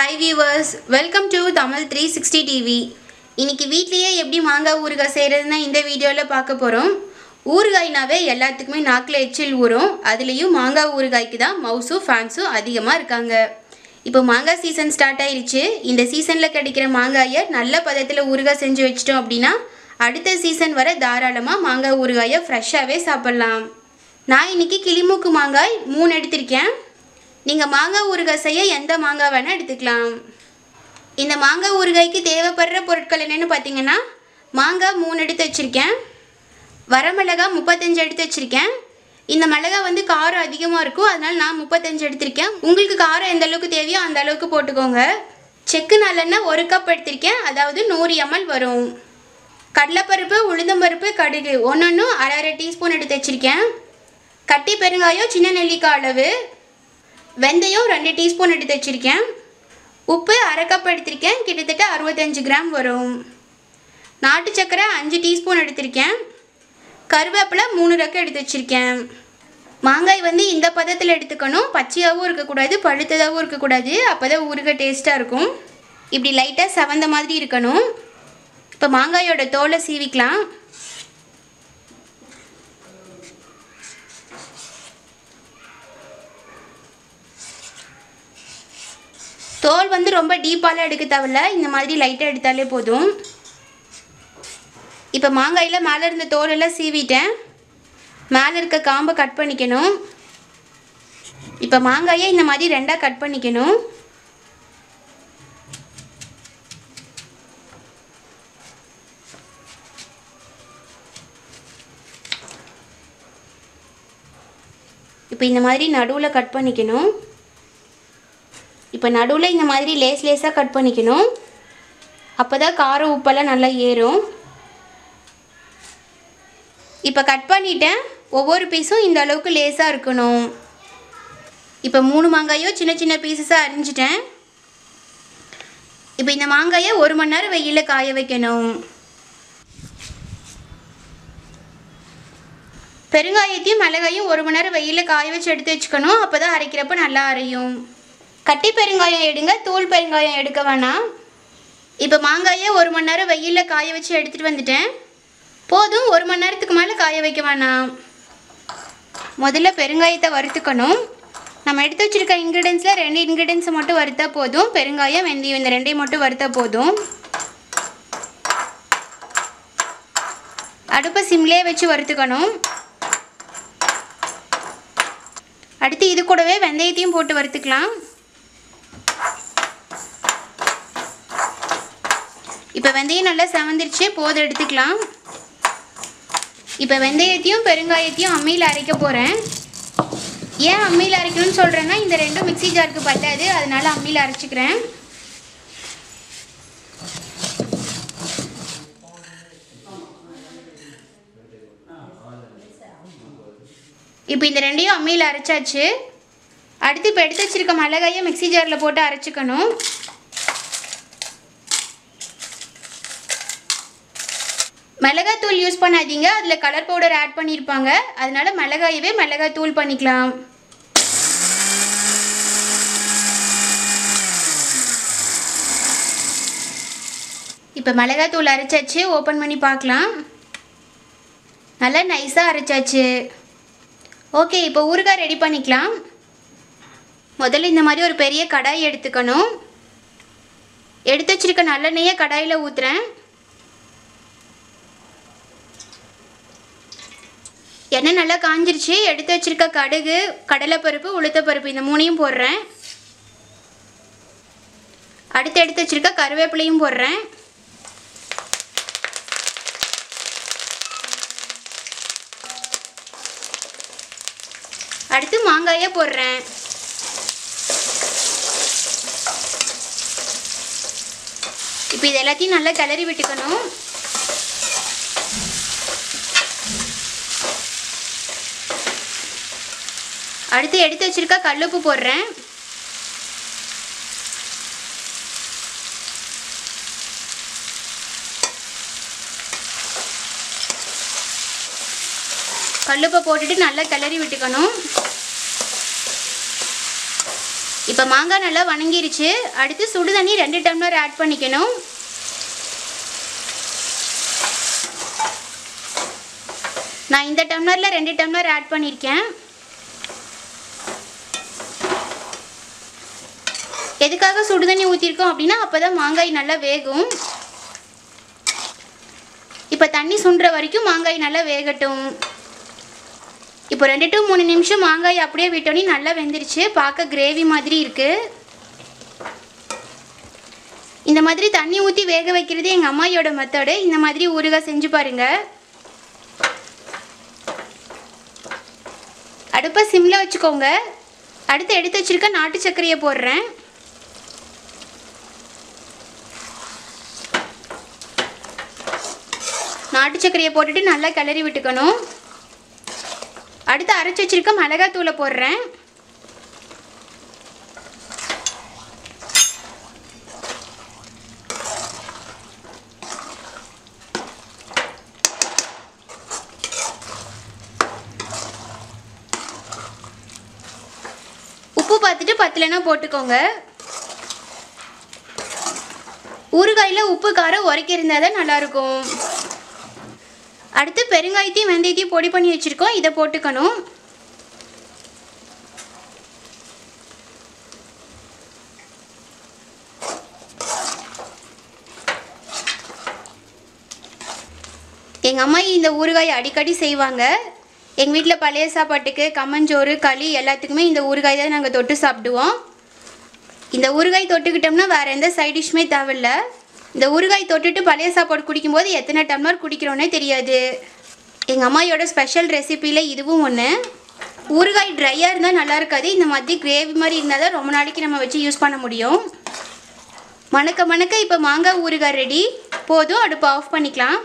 Hi viewers welcome to Tamil three sixty TV இன்றைக்கி வீட்லேயே எப்படி மாங்காய் ஊறுகாய் செய்கிறதுனா இந்த வீடியோவில் பார்க்க போகிறோம் ஊறுகாய்னாவே எல்லாத்துக்குமே நாக்கில் எச்சில் ஊறும். அதுலேயும் மாங்காய் ஊறுகாய்க்கு தான் மவுஸும் ஃபேன்ஸும் அதிகமாக இருக்காங்க. இப்போ மாங்காய் சீசன் ஸ்டார்ட் ஆயிடுச்சு இந்த சீசனில் கிடைக்கிற மாங்காயை நல்ல பதத்தில் ஊறுகாய் செஞ்சு வச்சிட்டோம் அப்படின்னா அடுத்த சீசன் வர தாராளமாக மாங்காய் ஊறுகாயை ஃப்ரெஷ்ஷாகவே சாப்பிட்லாம். நான் இன்னைக்கு கிளிமூக்கு மாங்காய் மூணு எடுத்திருக்கேன். நீங்கள் மாங்காய் ஊறுகாய் செய்ய எந்த மாங்காய் வேணால் எடுத்துக்கலாம். இந்த மாங்காய் ஊறுகாய்க்கு தேவைப்படுற பொருட்கள் என்னென்னு பார்த்தீங்கன்னா மாங்காய் மூணு எடுத்து வச்சுருக்கேன். வரமிளகா முப்பத்தஞ்சு எடுத்து வச்சுருக்கேன். இந்த மிளகாய் வந்து காரம் அதிகமாக இருக்கும் அதனால் நான் முப்பத்தஞ்சு எடுத்திருக்கேன். உங்களுக்கு காரம் எந்த அளவுக்கு தேவையோ அந்த அளவுக்கு போட்டுக்கோங்க. செக்கு நல்லெண்ணெய் ஒரு கப் எடுத்திருக்கேன் அதாவது நூறு எம்எல் வரும். கடலைப்பருப்பு உளுந்தம்பருப்பு கடுகு ஒன்று ஒன்றும் அரை அரை டீஸ்பூன் எடுத்து வச்சுருக்கேன். கட்டி பெருங்காயம் சின்ன நெல்லிக்காய் அளவு. வெந்தயம் ரெண்டு டீஸ்பூன் எடுத்து வச்சுருக்கேன். உப்பு அரை கப் எடுத்திருக்கேன். கிட்டத்தட்ட அறுபத்தஞ்சு கிராம் வரும். நாட்டு சர்க்கரை அஞ்சு டீஸ்பூன் எடுத்திருக்கேன். கருவேப்பிலை மூணு ரக்கம் எடுத்து வச்சுருக்கேன். மாங்காய் வந்து இந்த பதத்தில் எடுத்துக்கணும். பச்சையாகவும் இருக்கக்கூடாது பழுத்ததாகவும் இருக்கக்கூடாது. அப்போ தான் ஊறுக டேஸ்ட்டாக இருக்கும். இப்படி லைட்டாக செவந்த மாதிரி இருக்கணும். இப்போ மாங்காயோட தோலை சீவிக்கலாம். தோல் வந்து ரொம்ப டீப்பாலாம் எடுக்க தேவையில்ல. இந்த மாதிரி லைட்டாக எடுத்தாலே போதும். இப்போ மாங்காயில் மேலே இருந்த தோலெல்லாம் சீவிட்டேன். மேலே இருக்க காம்பை கட் பண்ணிக்கணும். இப்போ மாங்காயை இந்த மாதிரி ரெண்டாக கட் பண்ணிக்கணும். இப்போ இந்த மாதிரி நடுவில் கட் பண்ணிக்கணும். இப்போ நடுவில் இந்த மாதிரி லேஸ் லேஸாக கட் பண்ணிக்கணும். அப்போ தான் காரம் உப்பெல்லாம் நல்லா ஏறும். இப்போ கட் பண்ணிட்டேன். ஒவ்வொரு பீஸும் இந்த அளவுக்கு லேஸாக இருக்கணும். இப்போ மூணு மாங்காயும் சின்ன சின்ன பீசஸாக அரிஞ்சிட்டேன். இப்போ இந்த மாங்காயை ஒரு மணி நேரம் வெயிலில் காய வைக்கணும். பெருங்காயத்தையும் மிளகாயும் ஒரு மணி நேரம் வெயிலில் காய வச்சு எடுத்து வச்சுக்கணும். அப்போ தான் அரைக்கிறப்ப நல்லா அரையும். கட்டி பெருங்காயம் எடுங்க தூள் பெருங்காயம் எடுக்க வேணாம். இப்போ மாங்காயை ஒரு மணி நேரம் வெயிலில் காய வச்சு எடுத்துகிட்டு வந்துட்டேன். போதும் ஒரு மணி நேரத்துக்கு மேலே காய வைக்க வேணாம். முதல்ல பெருங்காயத்தை வறுத்துக்கணும். நம்ம எடுத்து வச்சுருக்க இன்க்ரீடியன்ஸில் ரெண்டு இன்க்ரீடியன்ஸை மட்டும் வறுத்தா போதும். பெருங்காயம் வெந்தயம் இந்த ரெண்டையும் மட்டும் வறுத்தா போதும். அடுப்பை சிம்லேயே வச்சு வறுத்துக்கணும். அடுத்து இது கூடவே வெந்தயத்தையும் போட்டு வறுத்துக்கலாம். இப்போ வெந்தயம் நல்லா செவந்துருச்சு போதும் எடுத்துக்கலாம். இப்போ வெந்தயத்தையும் பெருங்காயத்தையும் அம்மியில் அரைக்க போகிறேன் ஏன் அம்மியில் அரைக்கணும்னு சொல்கிறேன்னா இந்த ரெண்டும் மிக்ஸி ஜாருக்கு பத்தாது அதனால அம்மியில் அரைச்சிக்கிறேன். இப்போ இந்த ரெண்டையும் அம்மியில் அரைச்சாச்சு. அடுத்து இப்போ எடுத்து வச்சிருக்க மிளகாயை மிக்ஸி ஜாரில் போட்டு அரைச்சிக்கணும். மிளகாத்தூள் யூஸ் பண்ணாதீங்க. அதில் கலர் பவுடர் ஆட் பண்ணியிருப்பாங்க அதனால் மிளகாயவே மிளகாய் தூள் பண்ணிக்கலாம். இப்போ மிளகாத்தூள் அரைச்சாச்சு. ஓப்பன் பண்ணி பார்க்கலாம். நல்லா நைஸாக அரைச்சாச்சு. ஓகே இப்போ ஊறுகாய் ரெடி பண்ணிக்கலாம். முதல்ல இந்த மாதிரி ஒரு பெரிய கடாய் எடுத்துக்கணும். எடுத்து வச்சுருக்க நல்லெண்ணெயை கடாயில் ஊற்றுறேன் எண்ணெய் நல்லா காஞ்சிருச்சு. எடுத்து வச்சிருக்க கடுகு கடலைப்பருப்பு உளுத்தப்பருப்பு இந்த மூணையும் போடுறேன். அடுத்து எடுத்து வச்சுருக்க கருவேப்பிலையும் போடுறேன். அடுத்து மாங்காயை போடுறேன். இப்போ இது எல்லாத்தையும் நல்லா கிளறி விட்டுக்கணும். அடுத்து எடுத்து வச்சிருக்க கல்லுப்பு போடுறேன். கல்லுப்பை போட்டுட்டு நல்லா கிளறி விட்டுக்கணும். இப்போ மாங்காய் நல்லா வணங்கிருச்சு. அடுத்து சுடு தண்ணி ரெண்டு டம்ளர் ஆட் பண்ணிக்கணும். நான் இந்த டம்ளரில் ரெண்டு டம்ளர் ஆட் பண்ணியிருக்கேன் எதுக்காக சுடு தண்ணி ஊற்றிருக்கோம் அப்படின்னா அப்போ தான் மாங்காய் நல்லா வேகும். இப்போ தண்ணி சுண்டுற வரைக்கும் மாங்காய் நல்லா வேகட்டும். இப்போ ரெண்டு டு மூணு நிமிஷம் மாங்காய் அப்படியே விட்டோன்னே நல்லா வெந்துருச்சு. பார்க்க கிரேவி மாதிரி இருக்குது இந்த மாதிரி தண்ணி ஊற்றி வேக வைக்கிறது எங்கள் அம்மாயோட மெத்தடு இந்த மாதிரி ஊறுகாய் செஞ்சு பாருங்கள் அடுப்பை சிம்மில் வச்சுக்கோங்க. அடுத்து எடுத்து வச்சுருக்க நாட்டு சர்க்கரையை போடுறேன். நாட்டு சர்க்கரையை போட்டுட்டு நல்லா கிளறி விட்டுக்கணும். அடுத்து அரைச்சி வச்சிருக்க மிளகாத்தூளை போடுறேன். உப்பு பார்த்துட்டு பத்தலைன்னா போட்டுக்கோங்க. ஊறுகாயில் உப்பு காரம் உரைக்கிருந்தால் தான் நல்லாயிருக்கும் அடுத்து பெருங்காயத்தையும் வெந்தயத்தையும் பொடி பண்ணி வச்சுருக்கோம். இதை போட்டுக்கணும். எங்கள் அம்மா இந்த ஊறுகாய் அடிக்கடி செய்வாங்க. எங்கள் வீட்டில் பழைய சாப்பாட்டுக்கு கம்மஞ்சோறு களி எல்லாத்துக்குமே இந்த ஊறுகாய் தான் நாங்கள் தொட்டு சாப்பிடுவோம். இந்த ஊறுகாய் தொட்டுக்கிட்டோம்னா வேறு எந்த சைட் டிஷ்ஷுமே தேவையில்ல. இந்த ஊறுகாய் தொட்டுட்டு பழைய சாப்பாடு குடிக்கும்போது எத்தனை டம்ளர் குடிக்கிறோன்னே தெரியாது. எங்கள் அம்மாயோட ஸ்பெஷல் ரெசிப்பியில் இதுவும் ஒன்று ஊறுகாய் ட்ரையாக இருந்தால் நல்லா இருக்காது. இந்த மாதிரி கிரேவி மாதிரி இருந்தால் தான் ரொம்ப நாளைக்கு நம்ம வச்சு யூஸ் பண்ண முடியும். மணக்க மணக்க இப்போ மாங்காய் ஊறுகாய் ரெடி போதும் அடுப்பை ஆஃப் பண்ணிக்கலாம்.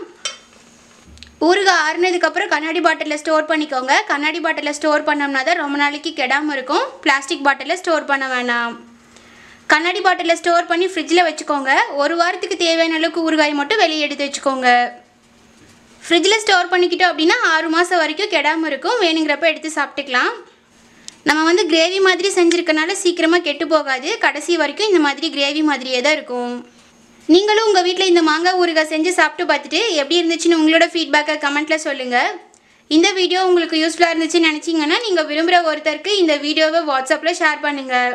ஊறுகாய் ஆறுனதுக்கப்புறம் கண்ணாடி பாட்டிலில் ஸ்டோர் பண்ணிக்கோங்க. கண்ணாடி பாட்டிலில் ஸ்டோர் பண்ணோம்னா தான் ரொம்ப நாளைக்கு கெடாமல் இருக்கும். பிளாஸ்டிக் பாட்டிலில் ஸ்டோர் பண்ண வேணாம். கண்ணாடி பாட்டிலில் ஸ்டோர் பண்ணி ஃப்ரிட்ஜில் வச்சுக்கோங்க. ஒரு வாரத்துக்கு தேவையான அளவுக்கு ஊறுகாய் மட்டும் வெளியே எடுத்து வச்சுக்கோங்க. ஃப்ரிட்ஜில் ஸ்டோர் பண்ணிக்கிட்டோம் அப்படின்னா ஆறு மாதம் வரைக்கும் கெடாமல் இருக்கும். வேணுங்கிறப்ப எடுத்து சாப்பிட்டுக்கலாம். நம்ம வந்து கிரேவி மாதிரி செஞ்சுருக்கனால சீக்கிரமாக கெட்டு போகாது. கடைசி வரைக்கும் இந்த மாதிரி கிரேவி மாதிரியே தான் இருக்கும். நீங்களும் உங்கள் வீட்டில் இந்த மாங்காய் ஊறுகாய் செஞ்சு சாப்பிட்டு பார்த்துட்டு எப்படி இருந்துச்சுன்னு உங்களோட ஃபீட்பேக்கை கமெண்ட்டில் சொல்லுங்கள் இந்த வீடியோ உங்களுக்கு யூஸ்ஃபுல்லாக இருந்துச்சுன்னு நினச்சிங்கன்னா நீங்கள் விரும்புகிற ஒருத்தருக்கு இந்த வீடியோவை வாட்ஸ்அப்பில் ஷேர் பண்ணுங்கள்